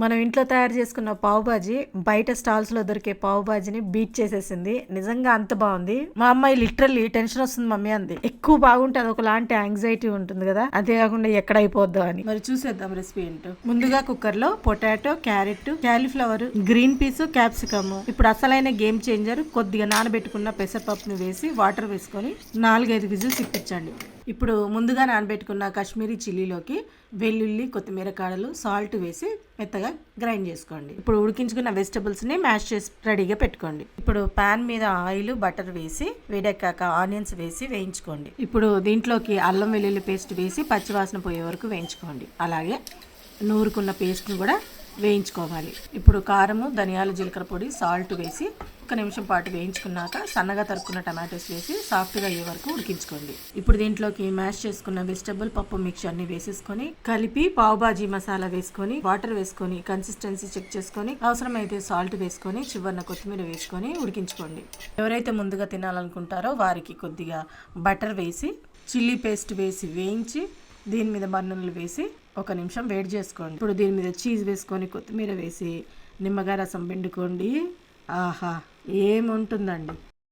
మనం ఇంట్లో తయారు చేసుకున్న పావుబాజీ బయట స్టాల్స్లో దొరికే పావు బాజీని బీట్ చేసేసింది. నిజంగా అంత బాగుంది. మా అమ్మాయి లిటరల్లీ టెన్షన్ వస్తుంది మమ్మీ అంది. ఎక్కువ బాగుంటే అది ఒకలాంటి యాంగ్జైటీ ఉంటుంది కదా. అంతేకాకుండా ఎక్కడ అయిపోద్దో అని. మరి చూసేద్దాం రెసిపీ ఏంటో. ముందుగా కుక్కర్లో potato carrot cauliflower green peas capsicum. ఇప్పుడు అసలైన గేమ్ చేంజర్. కొద్దిగా నానబెట్టుకున్న పెసరపప్పును వేసి వాటర్ వేసుకొని నాలుగైదు విజిల్స్ ఇప్పించండి. ఇప్పుడు ముందుగా నానబెట్టుకున్న కాశ్మీరీ చిల్లీలోకి వెల్లుల్లి కొత్తిమీర కాడలు సాల్ట్ వేసి మెత్తగా గ్రైండ్ చేసుకోండి. ఇప్పుడు ఉడికించుకున్న వెజిటబుల్స్ని మ్యాష్ చేసి రెడీగా పెట్టుకోండి. ఇప్పుడు పాన్ మీద ఆయిల్ బటర్ వేసి వేడెక్కాక ఆనియన్స్ వేసి వేయించుకోండి. ఇప్పుడు దీంట్లోకి అల్లం వెల్లుల్లి పేస్ట్ వేసి పచ్చివాసన పోయే వరకు వేయించుకోండి. అలాగే నూరుకున్న పేస్ట్ని కూడా వేయించుకోవాలి. ఇప్పుడు కారము ధనియాల జీలకర్ర పొడి సాల్ట్ వేసి ఒక్క నిమిషం పాటు వేయించుకున్నాక సన్నగా తరుక్కున్న టమాటోస్ వేసి సాఫ్ట్గా అయ్యే వరకు ఉడికించుకోండి. ఇప్పుడు దీంట్లోకి మ్యాష్ చేసుకున్న వెజిటబుల్ పప్పు మిక్చర్ని వేసేసుకొని కలిపి పావు బాజీ మసాలా వేసుకొని వాటర్ వేసుకొని కన్సిస్టెన్సీ చెక్ చేసుకొని అవసరమైతే సాల్ట్ వేసుకొని చివరిన కొత్తిమీర వేసుకొని ఉడికించుకోండి. ఎవరైతే ముందుగా తినాలనుకుంటారో వారికి కొద్దిగా బటర్ వేసి చిల్లీ పేస్ట్ వేసి వేయించి దీని మీద బన్నులు వేసి ఒక నిమిషం వేడి చేసుకోండి. ఇప్పుడు దీని మీద చీజ్ వేసుకొని కొత్తిమీర వేసి నిమ్మకాయ రసం పిండుకోండి. ఆహా! ఏముంటుందండి?